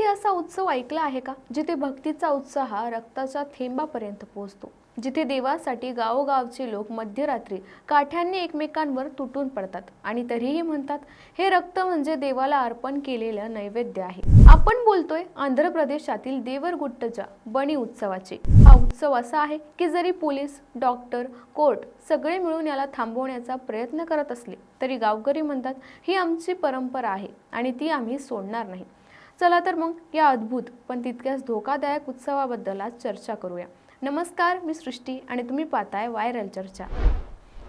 कधी असा उत्सव ऐकला आहे का जिथे भक्तीचा उत्साह रक्ताच्या थेंबापर्यंत पोहोचतो? जिथे देवासाठी गावोगावचे लोक मध्यरात्री काठ्यांनी एकमेकांवर तुटून पडतात आणि तरीही म्हणतात हे रक्त म्हणजे देवाला अर्पण केलेलं नैवेद्य आहे. आपण बोलतोय आंध्र प्रदेशातील देवरगुट्टच्या बणी उत्सवाचे. हा उत्सव असा आहे की जरी पोलीस डॉक्टर कोर्ट सगळे मिळून याला थांबवण्याचा प्रयत्न करत असले तरी गावकरी म्हणतात ही आमची परंपरा आहे आणि ती आम्ही सोडणार नाही. चला तर मग या अद्भुत पण तितक्याच धोकादायक उत्सवाबद्दल आज चर्चा करूया. नमस्कार मी सृष्टी आणि तुम्ही पाहताय व्हायरल चर्चा.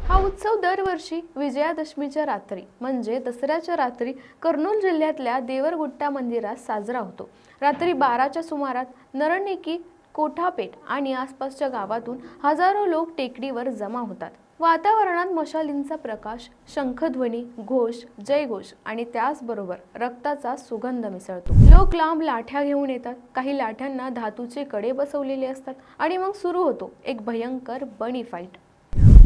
हा उत्सव दरवर्षी विजयादशमीच्या रात्री म्हणजे दसऱ्याच्या रात्री कर्नूल जिल्ह्यातल्या देवरगुट्टा मंदिरात साजरा होतो. रात्री बाराच्या सुमारात नरणिकी कोठापेठ आणि आसपासच्या गावातून हजारो लोक टेकडीवर जमा होतात. वातावरणात मशालींचा प्रकाश शंखध्वनी घोष जयघोष आणि त्याचबरोबर रक्ताचा सुगंध मिसळतो. लोक लांब लाठ्या घेऊन येतात. काही लाठ्यांना धातूचे कडे बसवलेले असतात आणि मग सुरू होतो एक भयंकर बनी फाईट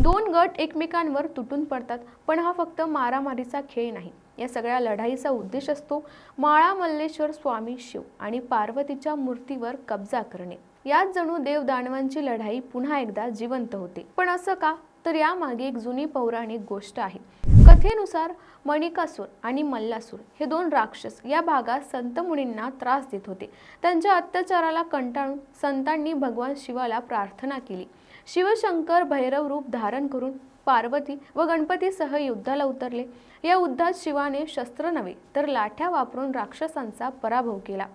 दोन गट एकमेकांवर तुटून पडतात पण हा फक्त मारामारीचा खेळ नाही. या सगळ्या लढाईचा उद्देश असतो माळा मल्लेश्वर स्वामी शिव आणि पार्वतीच्या मूर्तीवर कब्जा करणे. यात जणू देव दानवांची लढाई पुन्हा एकदा जिवंत होते. पण असं का? तर यामागे एक जुनी पौराणिक गोष्ट आहे. कथेनुसार मणिकासूर आणि मल्लासूर हे दोन राक्षस या भागात संत मुनींना त्रास देत होते. त्यांच्या अत्याचाराला कंटाळून संतांनी भगवान शिवाला प्रार्थना केली. शिवशंकर भैरव रूप धारण करून पार्वती व गणपतीसह युद्धाला उतरले. या युद्धात शिवाने शस्त्र नव्हे तर लाठ्या वापरून राक्षसांचा पराभव केला.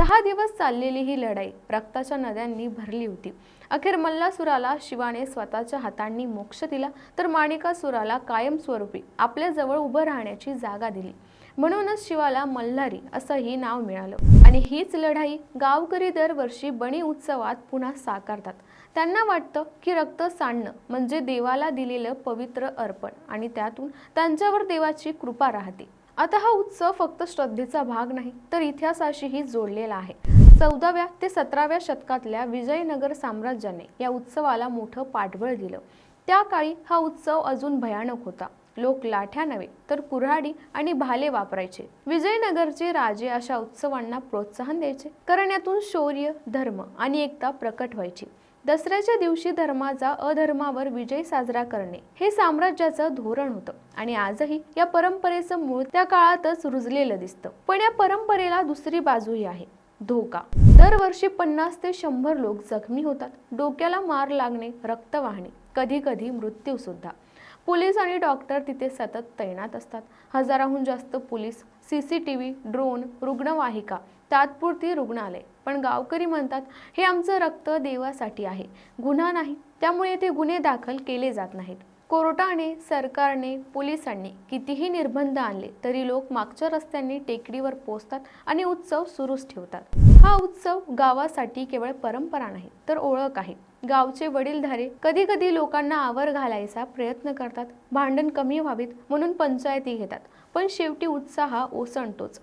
सहा दिवस चाललेली ही लढाई रक्ताच्या नद्यांनी भरली होती. अखेर मल्लासुराला शिवाने स्वतःच्या हातांनी मोक्ष दिला तर माणिकासुराला कायमस्वरूपी आपल्याजवळ उभं राहण्याची जागा दिली. म्हणूनच शिवाला मल्हारी असंही नाव मिळालं. आणि हीच लढाई गावकरी दरवर्षी बणी उत्सवात पुन्हा साकारतात. त्यांना वाटतं की रक्त सांडणं म्हणजे देवाला दिलेलं पवित्र अर्पण आणि त्यातून त्यांच्यावर देवाची कृपा राहते. आता हा उत्सव फक्त श्रद्धेचा भाग नाही तर इतिहासाशीही जोडलेला आहे. चौदाव्या ते सतराव्या शतकातल्या विजयनगर साम्राज्याने या उत्सवाला मोठं पाठबळ दिलं. त्या काळी हा उत्सव अजून भयानक होता. लोक लाठ्या नव्हे तर कुऱ्हाडी आणि भाले वापरायचे. विजयनगरचे राजे अशा उत्सवांना प्रोत्साहन द्यायचे कारण यातून शौर्य धर्म आणि एकता प्रकट व्हायची. दसऱ्याच्या दिवशी धर्माचा अधर्मावर विजय साजरा करणे हे साम्राज्याचं धोरण होतं. आणि आजही या परंपरेचं मूळ त्या काळातच रुजलेलं दिसतं. पण या परंपरेला दुसरी बाजूही आहे. धोका. दरवर्षी पन्नास ते शंभर लोक जखमी होतात. डोक्याला मार लागणे रक्त वाहणे कधी कधी मृत्यू सुद्धा. पोलीस आणि डॉक्टर तिथे सतत तैनात असतात. हजाराहून जास्त police C C T V drone रुग्णवाहिका तात्पुरती रुग्णालय. पण गावकरी म्हणतात हे आमचं रक्त देवासाठी आहे. गुन्हा नाही. त्यामुळे येथे गुन्हे दाखल केले जात नाहीत. कोर्टाने सरकारने पोलिसांनी कितीही निर्बंध आणले तरी लोक मागच्या रस्त्यांनी टेकडीवर पोचतात आणि उत्सव सुरूच ठेवतात. हा उत्सव गावासाठी केवळ परंपरा नाही तर ओळख आहे. गावचे वडीलधारे कधी कधी लोकांना आवर घालायचा प्रयत्न करतात. भांडण कमी व्हावीत म्हणून पंचायती घेतात. पण शेवटी उत्साह ओसंडतोच.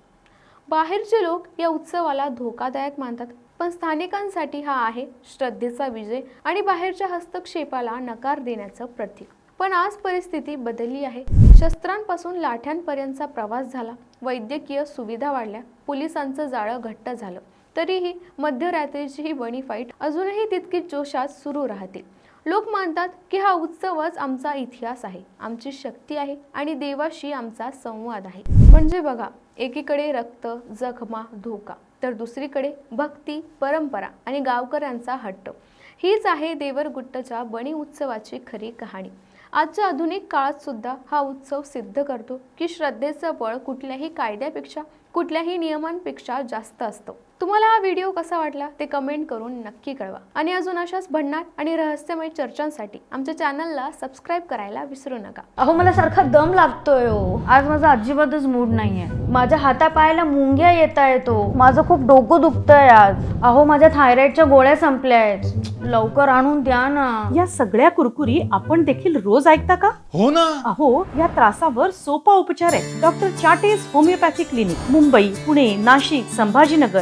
बाहेरचे लोक या उत्सवाला धोकादायक मानतात पण स्थानिकांसाठी हा आहे श्रद्धेचा विजय आणि बाहेरच्या हस्तक्षेपाला नकार देण्याचं प्रतीक. पण आज परिस्थिती बदलली आहे. शस्त्रांपासून लाठ्यांपर्यंतचा प्रवास झाला. वैद्यकीय सुविधा वाढल्या. पोलिसांचं जाळं घट्ट झालं. तरीही मध्यरात्रीची ही बणी फाईट अजूनही तितकीच जोशात सुरू राहते. लोक मानतात की हा उत्सवच आमचा इतिहास आहे. आमची शक्ती आहे आणि देवाशी आमचा संवाद आहे. म्हणजे बघा एकीकडे रक्त जखमा धोका तर दुसरीकडे भक्ती परंपरा आणि गावकऱ्यांचा हट्ट. हीच आहे देवरगुट्टच्या बणी उत्सवाची खरी कहाणी. आजच्या आधुनिक काळात सुद्धा हा उत्सव सिद्ध करतो की श्रद्धेचं बळ कुठल्याही कायद्यापेक्षा कुठल्याही नियमांपेक्षा जास्त असतं. तुम्हाला हा व्हिडिओ कसा वाटला ते कमेंट करून नक्की कळवा. आणि अजून अशाच भन्नाट आणि रहस्यमय चर्चांसाठी आमच्या चॅनलला सबस्क्राईब करायला विसरू नका. अहो मला सारखा दम लागतोय हो. आज माझा अजिबातच मूड नाहीये. माझ्या हातापायाला मुंग्या येत येतो माझं खूप डोकं दुखतंय आज. अहो माझ्या थायरॉइडच्या गोळ्या संपल्या आहेत. लवकर आणून द्या ना. या सगळ्या कुरकुरी आपण देखील रोज ऐकता का? हो ना. अहो या त्रासावर सोपा उपचार आहे doctor Chate's homoeopathy clinic Mumbai Pune Nashik Sambhajinagar.